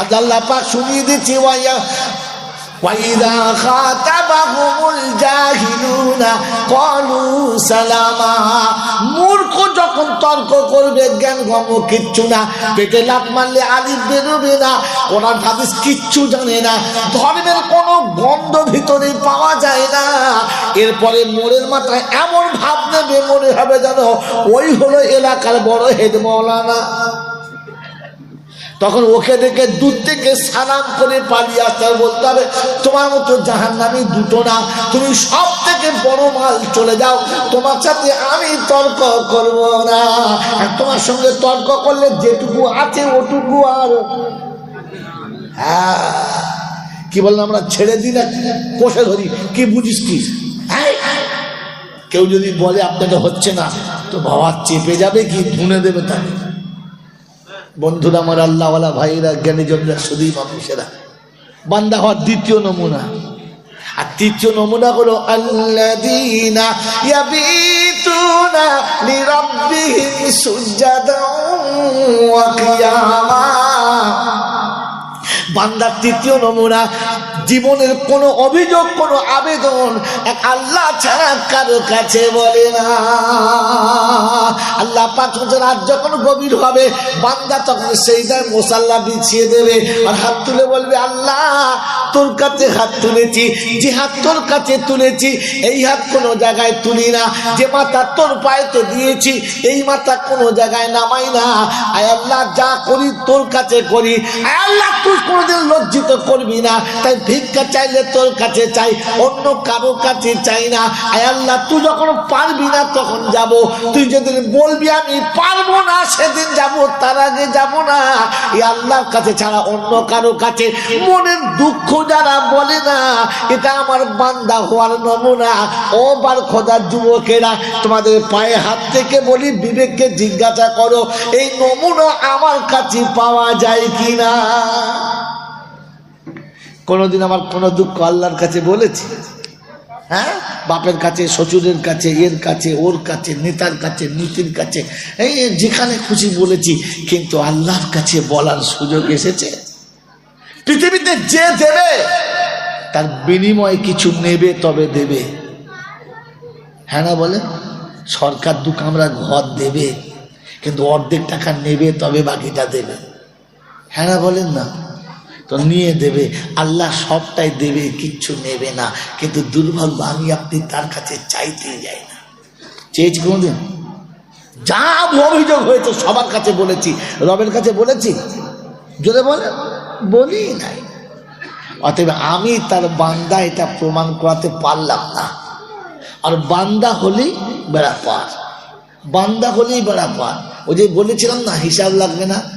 আল্লাহ পাক শুনিয়ে দিচ্ছি ওয়াইয়া وإذا خاطبهم الجاهلون قالوا سلاما মূর্খ যখন তর্ক করবে জ্ঞান গম কিচ্ছু না পেটে লাভ মারলে আলিফ বেরোবে না কোরআন হাদিস কিচ্ছু জানে না ধর্মের কোনো গন্ধ ভিতরে পাওয়া যায় না এরপরে মোড়ের মাথায় এমন ভাব নেবে মনে হবে যেন ওই হলো এলাকার বড় হেড মৌলানা তখন ওকে দেখে দূর থেকে সালাম করে পালিয়ে আসতে হবে। বলতে হবে, তোমার মতো জাহান নামি দুটো না। তুমি সব থেকে বড় মাল চলে যাও। তোমার সাথে আমি তর্ক করব না। আর তোমার সঙ্গে তর্ক করলে যেটুকু আছে ওটুকু আর হ্যাঁ। কি বললাম আমরা? ছেড়ে দিই না? কষে ধরি। কি বুঝিস কি? হ্যাঁ? কেউ যদি বলে আপনাকে হচ্ছে না, তো বাবা চেপে যাবে কি? ধুনে দেবে তাকে। বন্ধুরা আমার আল্লাহওয়ালা ভাইয়েরা, জ্ঞানীজনরা, শুধুই মানুষেরা। বান্দা হওয়ার দ্বিতীয় নমুনা। আর তৃতীয় নমুনা হলো কিয়ামা। বান্দার তৃতীয় নমুনা জীবনের কোনো অভিযোগ, কোনো আবেদন এক আল্লাহ ছাড়া কারও কাছে বলে না। আল্লাহ পাক রাত যখন গভীর হবে, বান্দা তখন সেই দায় মশাল্লা বিছিয়ে দেবে আর হাত তুলে বলবে, আল্লাহ তোর কাছে হাত তুলেছি, যে হাত তোর কাছে তুলেছি, এই হাত কোনো জায়গায় তুলি না। যে মাথা তোর পায়েতে দিয়েছি, এই মাথা কোনো জায়গায় নামাই না। আয় আল্লাহ, যা করি তোর কাছে করি। আয় আল্লাহ, তুই কোনোদিন লজ্জিত করবি না। তাই ভিক্ষা চাইলে তোর কাছে চাই, অন্য কারও কাছে চাই না। আয় আল্লাহ, তুই যখন পারবি না তখন যাব। তুই যেদিন বলবি, আমি পারব না, সেদিন তার আগে যাব না। এই আল্লাহর কাছে ছাড়া অন্য কারও কাছে মনের দুঃখ যারা বলে না, এটা আমার বান্দা হওয়ার নমুনা। ও বার খোদার যুবকেরা, তোমাদের পায়ে হাত থেকে বলি, বিবেককে জিজ্ঞাসা করো, এই নমুনা আমার কাছে পাওয়া যায় কিনা? কোনোদিন আমার কোনো দুঃখ আল্লাহর কাছে বলেছি? হ্যাঁ? বাপের কাছে, শ্বশুরের কাছে, এর কাছে, ওর কাছে, নেতার কাছে, নীতির কাছে, এই যেখানে খুশি বলেছি, কিন্তু আল্লাহর কাছে বলার সুযোগ এসেছে? পৃথিবীতে যে দেবে, তার বিনিময়ে কিছু নেবে, তবে দেবে। হ্যাঁ না বলে? সরকার দু কামরা ঘর দেবে, কিন্তু অর্ধেক টাকা নেবে, তবে বাকিটা দেবে। হ্যাঁ না বলেন না? তো নিয়ে দেবে। আল্লাহ সবটাই দেবে, কিচ্ছু নেবে না। কিন্তু দুর্ভাগ্য, আমি আপনি তার কাছে চাইতেই যাই না। চেয়েছি কোনোদিন? যা অভিযোগ হয়েছে, সবার কাছে বলেছি। রবের কাছে বলেছি? যদি বলে, বলি নাই। অতএব আমি তার বান্দা এটা প্রমাণ করাতে পারলাম না। আর বান্দা হলেই বেড়া পার বান্দা হলেই বেড়া পার ওই যে বলেছিলাম না, হিসাব লাগবে না।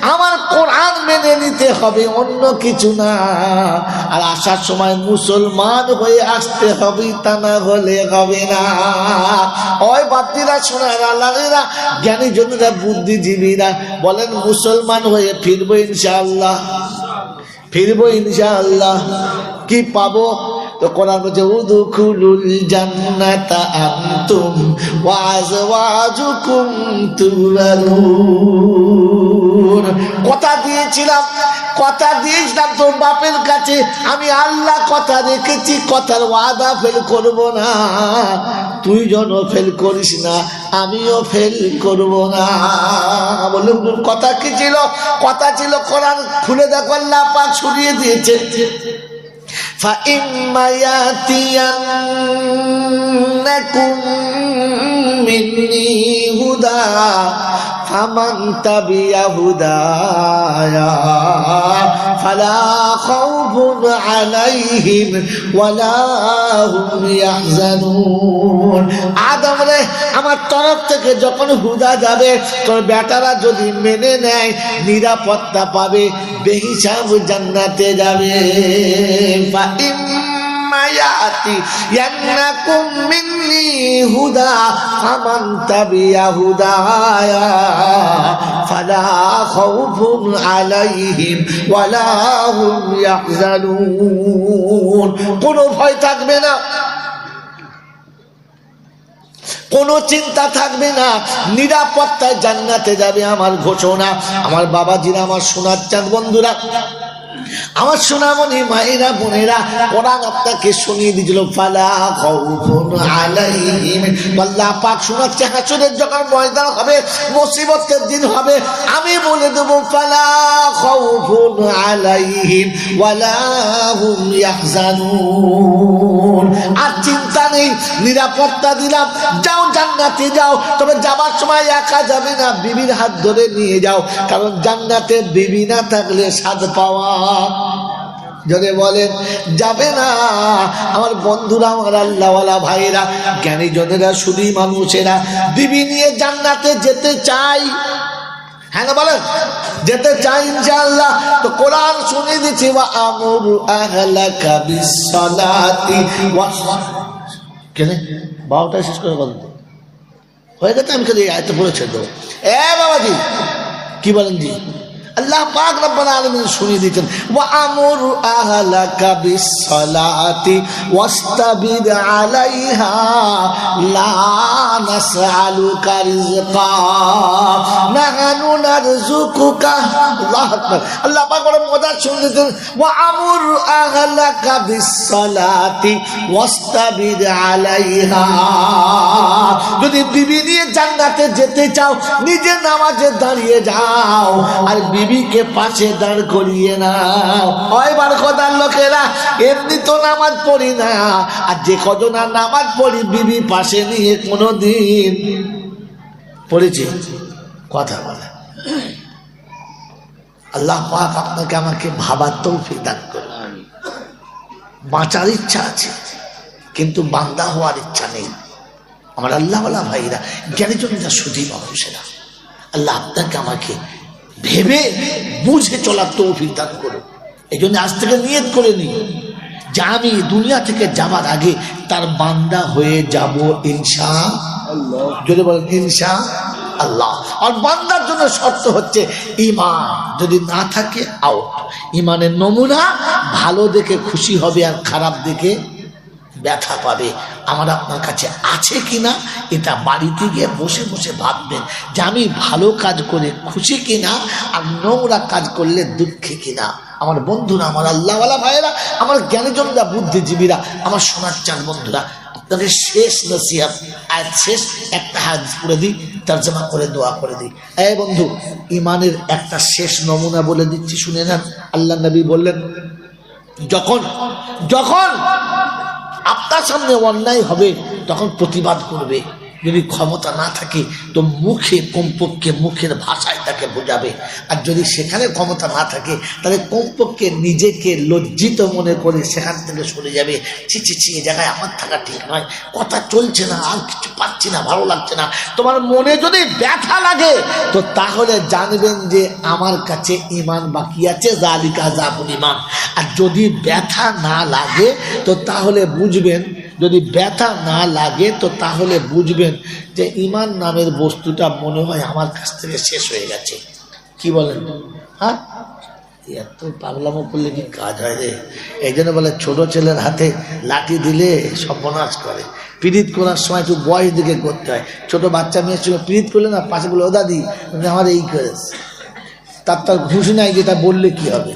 আমার কোরআন মেনে নিতে হবে, অন্য কিছু না। আর আসার সময় মুসলমান হয়ে আসতে হবে, তা না হলে হবে না। ওই বাপ্তিরা শোনার জ্ঞানী জনেরা বুদ্ধিজীবীরা বলেন, মুসলমান হয়ে ফিরবো ইনশাআল্লাহ। ফিরবো ইনশাআল্লাহ। কি পাবো? তো কোরআন বলছে, উদুখুলুল জান্নাতা আনতুম ওয়া আজওয়াজুকুম তুরারুন কথা দিয়েছিলাম কথা দিয়েছিলাম তোর বাপের কাছে আমি আল্লাহ কথা রেখেছি কথার ওয়াদা ফেল করব না তুই যেন ফেল করিস না আমিও ফেল করব না বললাম তোর কথা কি ছিল কথা ছিল কোরআন খুলে দেখো আল্লাহ পাক ছড়িয়ে দিয়েছে فإما يأتينكم مني هدى فمن تبع هدايا فلا خوف عليهم ولا هم يحزنون আদম রে আমার তরফ থেকে যখন হুদা যাবে তোর বেটারা যদি মেনে নেয় নিরাপত্তা পাবে বেহিসাব জান্নাতে যাবে কোন কোনো ভয় থাকবে না। কোনো চিন্তা থাকবে না। নিরাপত্তায় জান্নাতে যাবে আমার ঘোষণা। আমার বাবাজিরা আমার সোনার চাঁদ বন্ধুরা। আমার সোনামণি মায়েরা, বোনেরা কোরআন আপনাকে শুনিয়ে দিয়েছিল, ফালা খাউফুন আলাইহিম। আল্লাহ পাক শোনাচ্ছে, হাসুরের যখন ময়দান হবে, মুসিবতের দিন হবে, আমি বলে দেবো, ফালা খাউফুন আলাইহিম, ওয়ালা হুম ইয়াহজানুন। আর চিন্তা নেই, নিরাপত্তা দিলাম। যাও জান্নাতে যাও, তবে যাবার সময় একা যাবে না, বিবির হাত ধরে নিয়ে যাও। কারণ জান্নাতে বিবি না থাকলে স্বাদ পাওয়া যদি বলেন, যাবে না। আমার বন্ধুরা, আমার আল্লাহওয়ালা ভাইয়েরা জ্ঞানী জনেরা শুধুই মানুষেরা, বিবি নিয়ে জান্নাতে যেতে চাই। হ্যাঁ না বলেন? যেতে চাই ইনশাআল্লাহ। তো কোরআন শুনে দিচ্ছি, ওয়া আমুর আহলাকা বিসসালাতি ওয়া কেন বারোটা শেষ করে বলেন হয়ে গেছে, আমি খালি আয়তে পড়েছে তো। এ বাবাজি! কি বলেন জি? আল্লাহ পাক রব্বাল আলামিন শুনিয়ে দিয়েছেন, ওয়া আমুর আহলাকা বিসসালাতি ওয়াস্তাবিদ আলাইহা, লা নাসআলুকা রিজকা নাহানু নারযুকুকা আল্লাহু আকবার। আল্লাহ পাক বড় মজা শুনিয়ে দিয়েছেন, ওয়া আমুর আহলাকা বিসসালাতি ওয়াস্তাবিদ আলাইহা। যদি বিবি নিয়ে জান্নাতে যেতে চাও, নিজে নামাজে দাঁড়িয়ে যাও, আর বিবিকে পাশে দাঁড় করিয়ে বার কথার লোকেরা, এমনি তো নামাজ পড়ি না। আর যে কজনা নামাজ পড়ি, বিবি পাশে নিয়ে কোনো দিন পড়েছে। কথা বলে। আল্লাহ পাক আপনাকে আমাকে ভাবার তৌফিক দান করে বাঁচার ইচ্ছা আছে, কিন্তু বান্দা হওয়ার ইচ্ছা নেই। আমার আল্লাহওয়ালা ভাইরা যা সুধী মানুষেরা, আল্লাহ আপনাকে আমাকে ভেবে বুঝে চলার তৌফিক দান করো। এই জন্য আজ থেকে নিয়ত করে নি যে আমি দুনিয়া থেকে যাবার আগে তার বান্দা হয়ে যাব ইনশা যদি বলেন, ইনশা আল্লাহ। আর বান্দার জন্য শর্ত হচ্ছে ইমান যদি না থাকে আউট ইমানের নমুনা ভালো দেখে খুশি হবে আর খারাপ দেখে ব্যথা পাবে। আমার আপনার কাছে আছে কিনা, এটা বাড়িতে গিয়ে বসে বসে ভাববেন যে আমি ভালো কাজ করে খুশি কিনা আর নোংরা কাজ করলে দুঃখী কিনা। আমার বন্ধুরা, আমার আল্লাহওয়ালা ভাইয়েরা, আমার জ্ঞানীজনরা, বুদ্ধিজীবীরা, আমার শোনার চান বন্ধুরা, আপনাদের শেষ নসিহাত, আয়াত শেষ, একটা হাত করে দিই, তর্জমা করে, দোয়া করে দিই। এই বন্ধু ইমানের একটা শেষ নমুনা বলে দিচ্ছি, শুনে নেন। আল্লাহ নবী বললেন, যখন যখন আপনার সামনে অন্যায় হবে তখন প্রতিবাদ করবে। যদি ক্ষমতা না থাকে, তো মুখে কমপক্ষে মুখের ভাষায় তাকে বোঝাবে। আর যদি সেখানে ক্ষমতা না থাকে, তাহলে কমপক্ষে নিজেকে লজ্জিত মনে করে সেখান থেকে সরে যাবে। ছি ছি এ জায়গায় আমার থাকা ঠিক নয়। কথা চলছে না, আর কিছু পাচ্ছি না, ভালো লাগছে না। তোমার মনে যদি ব্যথা লাগে, তো তাহলে জানবেন যে আমার কাছে ইমান বাকি আছে জালিকা জাপুল ইমান। আর যদি ব্যথা না লাগে, তো তাহলে বুঝবেন যদি ব্যথা না লাগে, তো তাহলে বুঝবেন যে ইমান নামের বস্তুটা মনে হয় আমার কাছ থেকে শেষ হয়ে গেছে। কি বলেন? হ্যাঁ? এত পাগলামো করলে কি কাজ হয় রে? এই জন্য বলে, ছোট ছেলের হাতে লাঠি দিলে সর্বনাশ করে। পীড়িত করার সময় একটু বয়স দিকে করতে হয়। ছোট বাচ্চা মেয়ের সঙ্গে পীড়িত করলে না, পাশে বলে, ও দাদি আমার এই করেছে। তার তার ঘুষি নাই যেটা বললে কি হবে?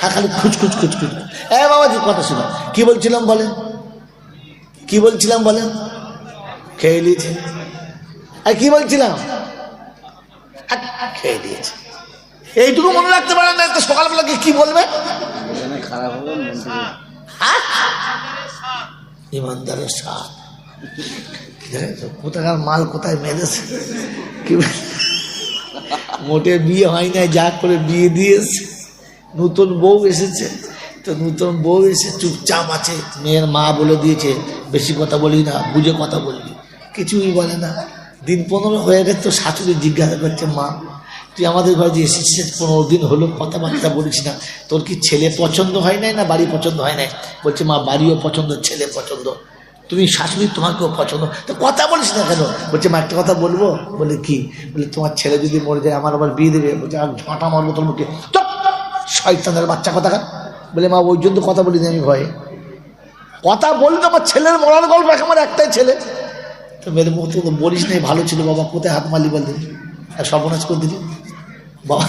হ্যাঁ খালি খুচখুচ খুচখুচ। এ বাবাজি, কথা শুনো। কি বলছিলাম বলেন? কি বলছিলাম বলেন? খেয়ে নিয়েছে। আর কি বলছিলাম? খেয়ে দিয়েছে এইটুকু মনে রাখতে পারেন না তো সকালবেলা কি বলবে? খারাপ হবে মন? ইমানদারের সাথ কোথাকার মাল, কোথায় মেরেছে? কি? মোটে বিয়ে হয় নাই, যা করে বিয়ে দিয়েছে। নতুন বউ এসেছে। তো নতুন বউ এসে চুপচাপ আছে। মেয়ের মা বলে দিয়েছে, বেশি কথা বলি না, বুঝে কথা বলবি। কিছুই বলে না। দিন পনেরো হয়ে গেছে তো শাশুড়ি জিজ্ঞাসা করছে, মা, তুই আমাদের যে এসেছিস, পনেরো দিন হলো কথাবার্তা বলিস না। তোর কি ছেলে পছন্দ হয় নাই না বাড়ি পছন্দ হয় নাই? বলছে, মা, বাড়িও পছন্দ, ছেলে পছন্দ। তুমি শাশুড়ি তোমাকেও পছন্দ। তো কথা বলিস না কেন? বলছে, মা, একটা কথা বলব? বলে, কি? বলে, তোমার ছেলে যদি মরে যায়, আমার আবার বিয়ে দেবে। বলছে, আর ঝাঁটা মারবো তোর মুখে। চপ! শয়তানের বাচ্চা কথা বলে, মা, ওই জন্য কথা বলিনি আমি ভয়ে। কথা বলি তো আমার ছেলের মরার গল্প আমার একটাই ছেলে। তো মুখ তো বলিস নাই ভালো ছিল বাবা, কোথায় হাত মালি বল দিলি আর সর্বনাশ করে দিলি। বাবা,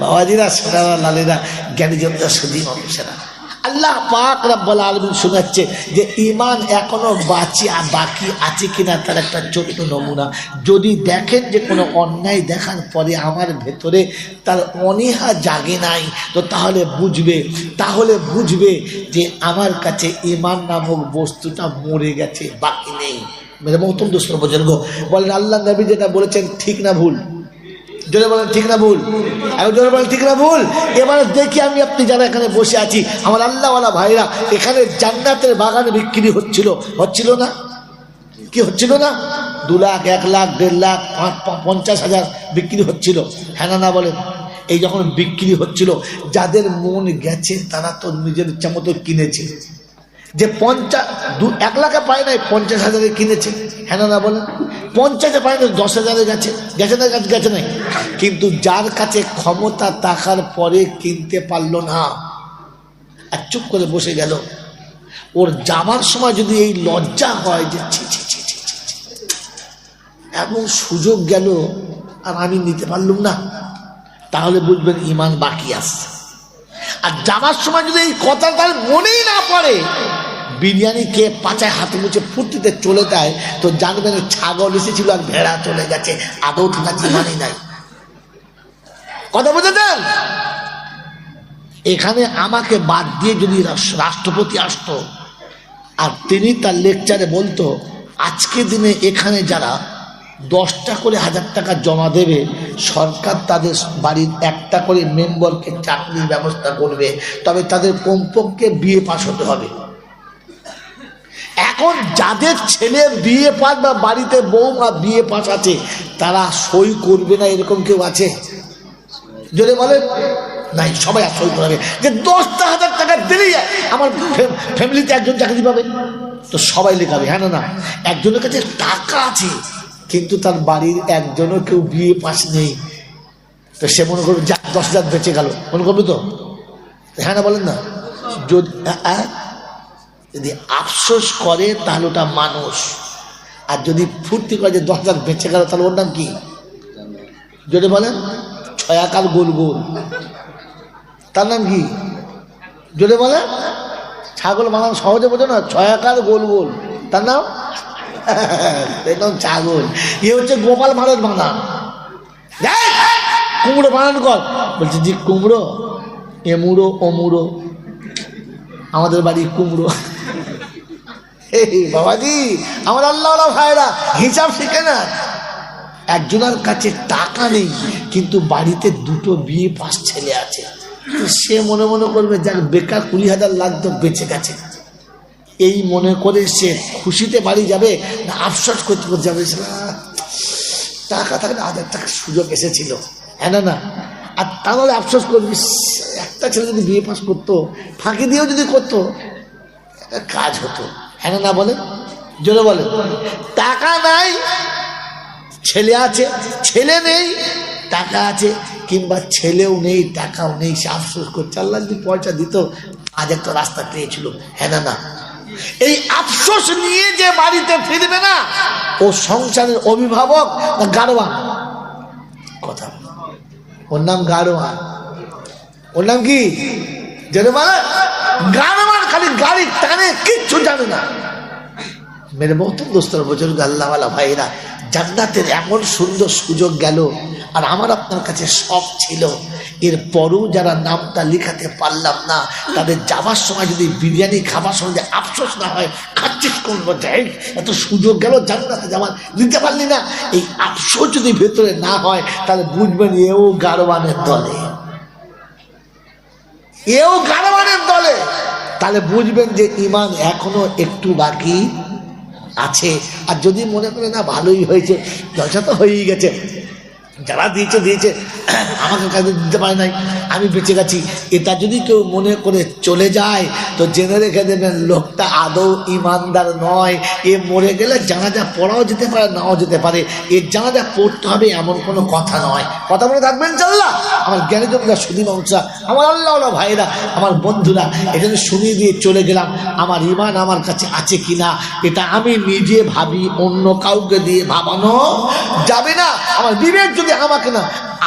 বাবাজিরা, সেরা লালেরা, জ্ঞানী জনতা সুদী মানুষেরা আল্লাহ পাক রাব্বাল আলমিন শোনাচ্ছে যে ইমান এখনও বাঁচি বাকি আছে কিনা তার একটা ছোট্ট নমুনা। যদি দেখেন যে কোনো অন্যায় দেখার পরে আমার ভেতরে তার অনীহা জাগে নাই, তো তাহলে বুঝবে তাহলে বুঝবে যে আমার কাছে ইমান নামক বস্তুটা মরে গেছে, বাকি নেই। মেরে মহতম দুষ্ট বুজুর্গ বলেন আল্লাহ নবী যেটা বলেছেন ঠিক না ভুল? জোরে বলেন, ঠিক না ভুল? আমি জোরে বলেন, ঠিক না ভুল? এবারে দেখি আমি আপনি যারা এখানে বসে আছি, আমার আল্লাহওয়ালা ভাইরা, এখানে জান্নাতের বাগানে বিক্রি হচ্ছিল হচ্ছিল না? কি হচ্ছিল না? দু লাখ, এক লাখ, দেড় লাখ পঞ্চাশ হাজার বিক্রি হচ্ছিল। হ্যাঁ না বলেন। এই যখন বিক্রি হচ্ছিল, যাদের মন গেছে, তারা তো নিজের ইচ্ছা মতো কিনেছে। যে পঞ্চাশ দু এক লাখে পায় নাই, পঞ্চাশ হাজারে কিনেছে। হ্যাঁ না বলেন। পঞ্চাশে পায় না, দশ হাজারে গেছে গেছে না, গেছে গেছে নাই কিন্তু যার কাছে ক্ষমতা থাকার পরে কিনতে পারল না আর চুপ করে বসে গেল। ওর যাবার সময় যদি এই লজ্জা হয় যে ছি ছি ছি ছি। এমন সুযোগ গেল আর আমি নিতে পারলুম না। তাহলে বুঝবেন ইমান বাকি আসছে আর যাবার সময় যদি এই কথা তার মনেই না পড়ে বিরিয়ানি কে পাচায় হাতে মুছে ফুর্তিতে চলে যায়, তো জানবেন ছাগল এসেছিল আর ভেড়া চলে গেছে। আদৌ থাকা জীবনই নাই। কথা বুঝেছেন? এখানে আমাকে বাদ দিয়ে যদি রাষ্ট্রপতি আসতো, আর তিনি তার লেকচারে বলতো, আজকে দিনে এখানে যারা দশটা করে হাজার টাকা জমা দেবে, সরকার তাদের বাড়ির একটা করে মেম্বারকে চাকরির ব্যবস্থা করবে, তবে তাদের কমপক্ষে বিয়ে পাস হতে হবে। এখন যাদের ছেলে বিয়ে পাস বা বাড়িতে বৌমা বিয়ে পাস আছে, তারা সই করবে না এরকম কেউ আছে? যদি বলে নাই, সবাই আর সই করাবে। যে দশটা হাজার টাকা দিলেই আমার ফ্যাম- ফ্যামিলিতে একজন চাকরি পাবে। তো সবাই লেখাবে হ্যাঁ না একজনের কাছে টাকা আছে, কিন্তু তার বাড়ির একজনও কেউ বিয়ে পাস নেই। তো সে মনে করবে, যা, দশ হাজার বেঁচে গেল। মনে করবে তো? হ্যাঁ না, বলেন না? যদি? যদি আফসোস করে, তাহলে ওটা মানুষ। আর যদি ফুর্তি করে যে দশ বেঁচে গেল, তাহলে ওর নাম কি? যদি বলেন ছয়াকার গোল গোল তার নাম কি? যদি বলে, ছাগল বানানো সহজে বোঝো না ছয়াকার গোল গোল তার নাম? একদম ছাগল। এ হচ্ছে গোপাল ভাঁড়ের বানান কুমড়ো বানান কর। বলছে, জি, কুমড়ো এমুড়ো অমুড়ো আমাদের বাড়ি কুমড়ো। বাবাজি, আমার আল্লাহ ভাইরা, হিসাব শিখে না। একজনের কাছে টাকা নেই, কিন্তু বাড়িতে দুটো বিয়ে পাস ছেলে আছে। সে মনে মনে করবে, যাক, বেকার কুড়ি হাজার লাখ তো বেঁচে গেছে। এই মনে করে সে খুশিতে বাড়ি যাবে, না আফসোস করতে করতে যাবে টাকা থাকলে হাজার টাকার সুযোগ এসেছিল। হ্যাঁ না না। আর তাহলে আফসোস করবি, একটা ছেলে যদি বিয়ে পাস করতো, ফাঁকি দিয়েও যদি করতো কাজ হতো। হ্যাঁ না বলে? জোরে বলে। টাকা নাই, ছেলে আছে, ছেলে নেই, টাকা আছে, কিংবা ছেলেও নেই, টাকাও নেই, সে আফসোস করছে আল্লাহ যদি পয়সা দিত, আজ একটা রাস্তা পেয়েছিল। হ্যাঁ না এই আফসোস নিয়ে যে বাড়িতে ফিরবে না, ও সংসারের অভিভাবক না গাড়োয়া কথা ওর নাম গাড়োয়া ওর নাম কি? যেন মানে গাড়োয়ার খালি গাড়ি টানে, কিচ্ছু জানে না। মেরে মহতম দোস্তর বুজুর্গ, আল্লাহওয়ালা ভাইরা জান্নাতের এমন সুন্দর সুযোগ গেল, আর আমার আপনার কাছে সব ছিল, এরপরও যারা নামটা লিখাতে পারলাম না, তাদের যাবার সময় যদি বিরিয়ানি খাবার সময় যদি আফসোস না হয়, খাচ্ছিস কোন যাই এত সুযোগ গেল, জান্নাতে যাওয়ার। দিতে পারলি না। এই আফসোস যদি ভেতরে না হয়, তাহলে বুঝবেন এও গারবানের দলে। এও গারবানের দলে। তাহলে বুঝবেন যে ইমান এখনও একটু বাকি আছে। আর যদি মনে করে না, ভালোই হয়েছে জলসা তো হয়েই গেছে, যারা দিয়েছে দিয়েছে। আমাকে কাজে দিতে পারে নাই, আমি বেঁচে গেছি। এটা যদি কেউ মনে করে চলে যায়, তো জেনে রেখে দেবেন, লোকটা আদৌ ইমানদার নয়। এ মরে গেলে জানাজা পড়াও যেতে পারে, নাও যেতে পারে। এর জানাজা পড়তে হবে এমন কোনো কথা নয়। কথা বলে থাকবেন চাল্লা আমার জ্ঞানী জমিদার সুদী মাংসা আমার আল্লাহ ভাইরা আমার বন্ধুরা, এখানে শুনিয়ে দিয়ে চলে গেলাম। আমার ইমান আমার কাছে আছে কিনা, এটা আমি নিজে ভাবি, অন্য কাউকে দিয়ে ভাবানো যাবে না। আমার বিবেক যদি আমাকে না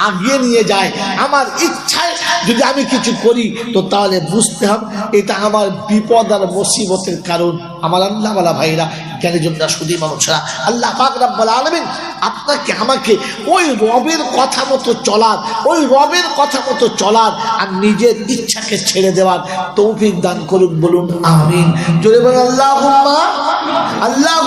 আগিয়ে নিয়ে যায়। আমার ইচ্ছায় যদি আমি কিছু করি, তো তাহলে বুঝতে হবে, এটা আমার বিপদ আর মুসিবতের কারণ। আমার আল্লাহ বালা ভাইরা, জ্ঞানী জমরা সুদী মানুষরা, আল্লাহ পাক রাব্বাল আলামিন আপনাকে, আমাকে ওই রবের কথা মতো চলার, ওই রবের কথা মতো চলার আর নিজের ইচ্ছাকে ছেড়ে দেওয়ার তৌফিক দান করুন, বলুন, আমিন। জোরে বলুন আল্লাহ আল্লাহ